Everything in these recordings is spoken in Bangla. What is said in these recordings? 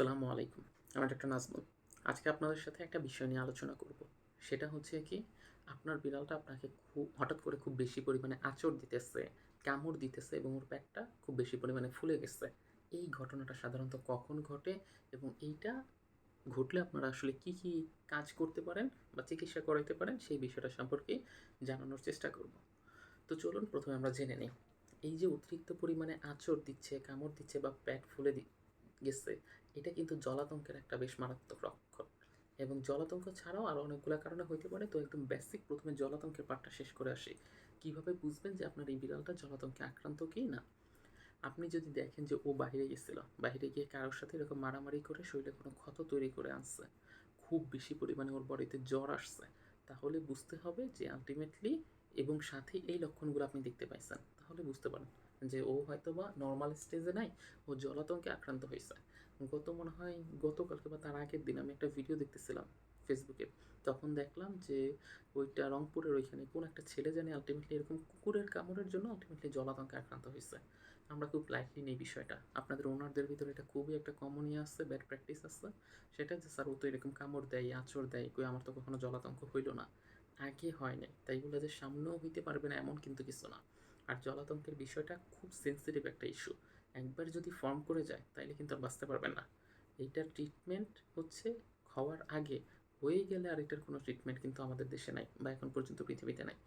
আসসালামু আলাইকুম। আমি ডক্টর নাজমুল। আজকে আপনাদের সাথে একটা বিষয় নিয়ে আলোচনা করব। সেটা হচ্ছে কি, আপনার বিড়ালটা আপনাকে খুব, হঠাৎ করে খুব বেশি পরিমাণে আঁচড় দিতেছে, কামড় দিতেছে এবং ওর পেটটা খুব বেশি পরিমাণে ফুলে গেছে। এই ঘটনাটা সাধারণত কখন ঘটে এবং এইটা ঘটলে আপনারা আসলে কি কি কাজ করতে পারেন বা চিকিৎসা করাইতে পারেন সেই বিষয়টা সম্পর্কে জানানোর চেষ্টা করব। তো চলুন প্রথমে আমরা জেনে নিই। এই যে অতিরিক্ত পরিমাণে আঁচড় দিচ্ছে, কামড় দিচ্ছে বা পেট ফুলে দি গেছে, এটা কিন্তু জলাতঙ্কের একটা বেশ মারাত্মক লক্ষণ। এবং জলাতঙ্ক ছাড়াও আরও অনেকগুলো কারণে হইতে পারে, তো একদম বেসিক প্রথমে জলাতঙ্কের পার্টটা শেষ করে আসি। কীভাবে বুঝবেন যে আপনার এই বিড়ালটা জলাতঙ্কে আক্রান্ত কি না? আপনি যদি দেখেন যে ও বাইরে গেছিল বাইরে গিয়ে কারোর সাথে এরকম মারামারি করে শরীরে কোনো ক্ষত তৈরি করে আনছে, খুব বেশি পরিমাণে ওর বডিতে জ্বর আসছে, তাহলে বুঝতে হবে যে আলটিমেটলি এবং সাথে এই লক্ষণগুলো আপনি দেখতে পাইছেন, তাহলে বুঝতে পারেন। যে ও হয়তো বা নর্মাল স্টেজে নাই, ও জলাতঙ্কে আক্রান্ত হয়েছে। গত মনে হয়, গতকালকে বা তার আগের দিন আমি একটা ভিডিও দেখতেছিলাম ফেসবুকে তখন দেখলাম যে ওইটা রংপুরের ওইখানে কোন একটা ছেলে জানে আলটিমেটলি এরকম কুকুরের কামড়ের জন্য আলটিমেটলি জলাতঙ্কে আক্রান্ত হয়েছে। আমরা খুব লাইটলি নেই বিষয়টা। আপনাদের ওনারদের ভিতরে এটা খুবই একটা কমনই আসছে ব্যাড প্র্যাকটিস আসছে সেটা যে স্যার ও তো এরকম কামড় দেয়, আঁচড় দেয়, কই আমার তো কখনো জলাতঙ্ক হইল না। আগে হয় নাই। তাই বলে যে সামনেও হইতে পারবে না, এমন কিন্তু কিছু না। আর জলাতঙ্কের বিষয়টা খুব সেন্সিটিভ একটা ইস্যু একবার যদি ফর্ম করে যায়, তাইলে কিন্তু আর বাঁচতে পারবেন না। এইটার ট্রিটমেন্ট হচ্ছে হওয়ার আগে হয়ে গেলে আর এটার কোনো ট্রিটমেন্ট কিন্তু আমাদের দেশে নাই বা এখন পর্যন্ত পৃথিবীতে নাই।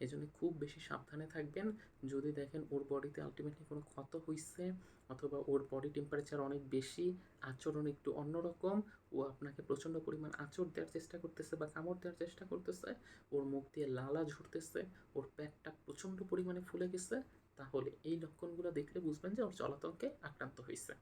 এই জন্য খুব বেশি সাবধানে থাকবেন। যদি দেখেন ওর বডিতে আলটিমেটলি কোনো ক্ষত হইছে অথবা ওর বডি টেম্পারেচার অনেক বেশি, আচরণ একটু অন্যরকম, ও আপনাকে প্রচণ্ড পরিমাণ আঁচড় দেওয়ার চেষ্টা করতেছে বা কামড় দেওয়ার চেষ্টা করতেছে, ওর মুখ দিয়ে লালা ঝরতেছে, ওর পেটটা প্রচণ্ড পরিমাণে ফুলে গেছে, তাহলে এই লক্ষণগুলো দেখলে বুঝবেন যে ওর জলাতঙ্কে আক্রান্ত হয়েছে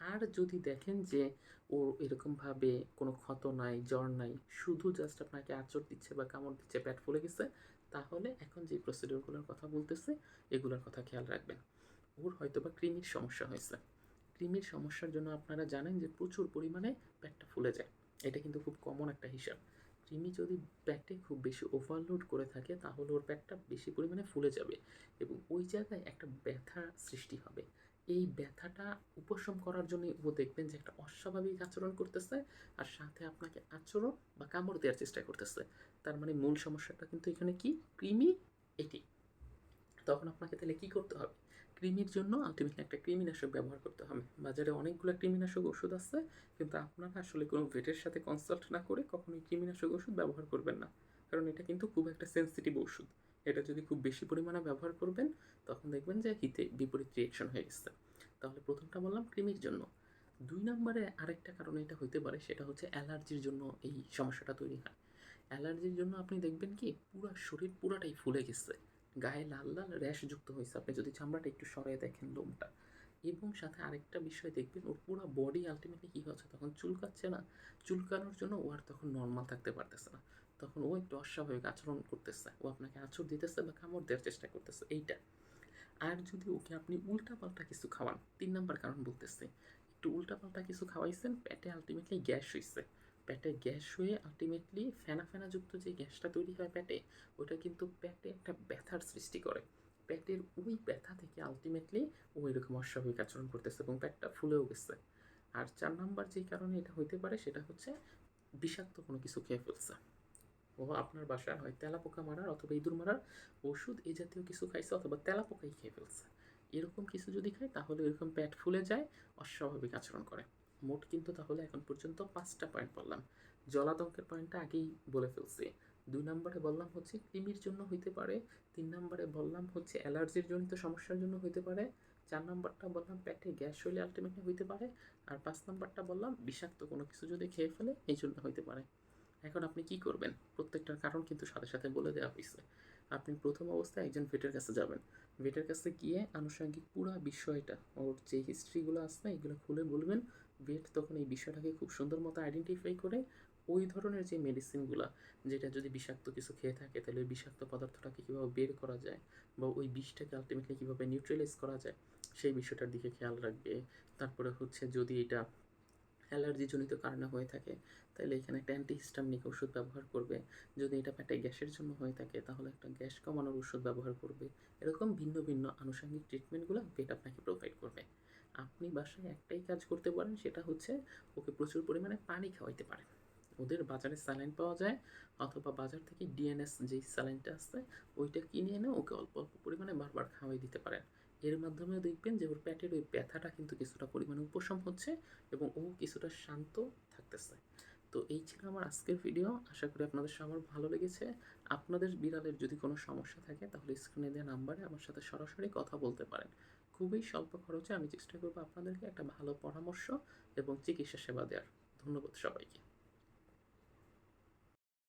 আর যদি দেখেন যে ও এরকমভাবে কোনো ক্ষত নাই, জ্বর নাই, শুধু জাস্ট আপনাকে আঁচড় দিচ্ছে বা কামড় দিচ্ছে প্যাট ফুলে গেছে, তাহলে এখন যে প্রসিডিওরগুলোর কথা বলতেছে, এগুলোর কথা খেয়াল রাখবেন। ওর হয়তো বা কৃমির সমস্যা হয়েছে। কৃমির সমস্যার জন্য আপনারা জানেন যে প্রচুর পরিমাণে প্যাটটা ফুলে যায়। এটা কিন্তু খুব কমন একটা হিসাব। কৃমি যদি প্যাটে খুব বেশি ওভারলোড করে থাকে, তাহলে ওর পেটটা বেশি পরিমাণে ফুলে যাবে এবং ওই জায়গায় একটা ব্যথা সৃষ্টি হবে। এই ব্যথাটা উপশম করার জন্য ও দেখবেন যে একটা অস্বাভাবিক আচরণ করতেছে আর সাথে আপনাকে আচরণ বা কামড় দেওয়ার চেষ্টা করতেছে। তার মানে মূল সমস্যাটা কিন্তু এখানে কি? কৃমি এটি। তখন আপনাকে তাহলে কি করতে হবে? কৃমির জন্য আলটিমেটলি একটা কৃমিনাশক ব্যবহার করতে হবে। বাজারে অনেকগুলো কৃমিনাশক ওষুধ আছে, কিন্তু আপনারা আসলে কোনো ভেটের সাথে কনসাল্ট না করে কখনোই কৃমিনাশক ওষুধ ব্যবহার করবেন না। কারণ এটা কিন্তু খুব একটা সেন্সিটিভ ওষুধ এটা যদি খুব বেশি পরিমাণে ব্যবহার করবেন, তখন দেখবেন যে হিতে বিপরীত রিয়েকশন হয়ে গেছে। তাহলে প্রথমটা বললাম কৃমির জন্য। দুই নম্বরে আরেকটা কারণে এটা হইতে পারে, সেটা হচ্ছে অ্যালার্জির জন্য এই সমস্যাটা তৈরি হয়। অ্যালার্জির জন্য আপনি দেখবেন কি, পুরো শরীর পুরাটাই ফুলে গেছে। গায়ে লাল লাল র্যাশ যুক্ত হয়েছে। আপনি যদি চামড়াটা একটু সরিয়ে দেখেন লোমটা। এবং সাথে আরেকটা বিষয় দেখবেন, ওর পুরো বডি আলটিমেটলি কী হচ্ছে, তখন চুলকাচ্ছে না। চুলকানোর জন্য ও আর তখন নর্মাল থাকতে পারতেছে না। তখন ও একটু অস্বাভাবিক আচরণ করতেছে। ও আপনাকে আঁচড় দিতেছে বা কামড় দেওয়ার চেষ্টা করতেছে, এইটা। আর যদি ওকে আপনি উল্টাপাল্টা কিছু খাওয়ান, তিন নাম্বার কারণ বলতেছে, একটু উল্টাপাল্টা কিছু খাওয়াইছেন, পেটে আলটিমেটলি গ্যাস হয়েছে পেটে গ্যাস হয়ে আলটিমেটলি ফেনা ফেনাযুক্ত যে গ্যাসটা তৈরি হয় পেটে, ওটা কিন্তু পেটে একটা ব্যথার সৃষ্টি করে। পেটের ওই ব্যথা থেকে আলটিমেটলি ও এরকম অস্বাভাবিক আচরণ করতেছে এবং পেটটা ফুলেও গেছে। আর চার নাম্বার যেই কারণে এটা হইতে পারে, সেটা হচ্ছে বিষাক্ত কোনো কিছু খেয়ে ফেলছে। ও আপনার বাসায় হয় তেলাপোকা মারার অথবা ইঁদুর মারার ওষুধ এই জাতীয় কিছু খাইছে অথবা তেলাপোকাই খেয়ে ফেলছে। এরকম কিছু যদি খায়, তাহলে এরকম পেট ফুলে যায়, অস্বাভাবিক আচরণ করে। মোট কিন্তু তাহলে এখন পর্যন্ত পাঁচটা পয়েন্ট বললাম। জলাতঙ্কের পয়েন্টটা আগেই বলে ফেলছি। দুই নম্বরে বললাম হচ্ছে কৃমির জন্য হইতে পারে, তিন নম্বরে বললাম হচ্ছে অ্যালার্জির জনিত সমস্যার জন্য হইতে পারে, চার নম্বরটা বললাম পেটে গ্যাস হইলে আলটিমেটলি হইতে পারে, আর পাঁচ নম্বরটা বললাম বিষাক্ত কোনো কিছু যদি খেয়ে ফেলে, এই জন্য হইতে পারে। এখন আপনি কি করবেন? প্রত্যেকটার কারণ কিন্তু সাথে সাথে বলে দেওয়া হয়েছে আপনি প্রথম অবস্থায় একজন ভেটের কাছে যাবেন। ভেটের কাছে গিয়ে আনুষঙ্গিক পুরো বিষয়টা, ওর যে হিস্ট্রিগুলো আছে, এগুলো খুলে বলবেন। ভেট তখন এই বিষয়টাকে খুব সুন্দর মতো আইডেন্টিফাই করে ওই ধরনের যে মেডিসিনগুলো যেটা যদি বিষাক্ত কিছু খেয়ে থাকে, তাহলে ওই বিষাক্ত পদার্থটাকে কীভাবে বের করা যায় বা ওই বিষটাকে আলটিমেটলি কীভাবে নিউট্রালাইজ করা যায়, সেই বিষয়টার দিকে খেয়াল রাখবে। তারপরে হচ্ছে যদি এটা অ্যালার্জিজনিত কারণে হয়ে থাকে। তাহলে এখানে একটা অ্যান্টিহিস্টামিক ওষুধ ব্যবহার করবে। যদি এটা পেটে গ্যাসের জন্য হয়ে থাকে, তাহলে একটা গ্যাস কমানোর ওষুধ ব্যবহার করবে। এরকম ভিন্ন ভিন্ন আনুষঙ্গিক ট্রিটমেন্টগুলো পেট আপনাকে প্রোভাইড করবে। আপনি বাসায় একটাই কাজ করতে পারেন, সেটা হচ্ছে ওকে প্রচুর পরিমাণে পানি খাওয়াইতে পারেন। ওদের বাজারে স্যালাইন পাওয়া যায়, অথবা বাজার থেকে ডিএনএস যেই স্যালাইনটা আছে ওইটা কিনে এনে ওকে অল্প অল্প পরিমাণে বারবার খাওয়াই দিতে পারেন। এর মাধ্যমে দেখবেন যে ওর পেটের ওই ব্যথাটা কিন্তু কিছুটা পরিমাণে উপশম হচ্ছে এবং ও কিছুটা শান্ত থাকতেছে। তো এই ছিল আমার আজকের ভিডিও আশা করি আপনাদের সবার ভালো লেগেছে। আপনাদের বিড়ালের যদি কোনো সমস্যা থাকে তাহলে স্ক্রিনে দেওয়া নাম্বারে আমার সাথে সরাসরি কথা বলতে পারেন। খুবই স্বল্প খরচে আমি চেষ্টা করব আপনাদেরকে একটা ভালো পরামর্শ এবং চিকিৎসা সেবা দেওয়ার। ধন্যবাদ সবাইকে।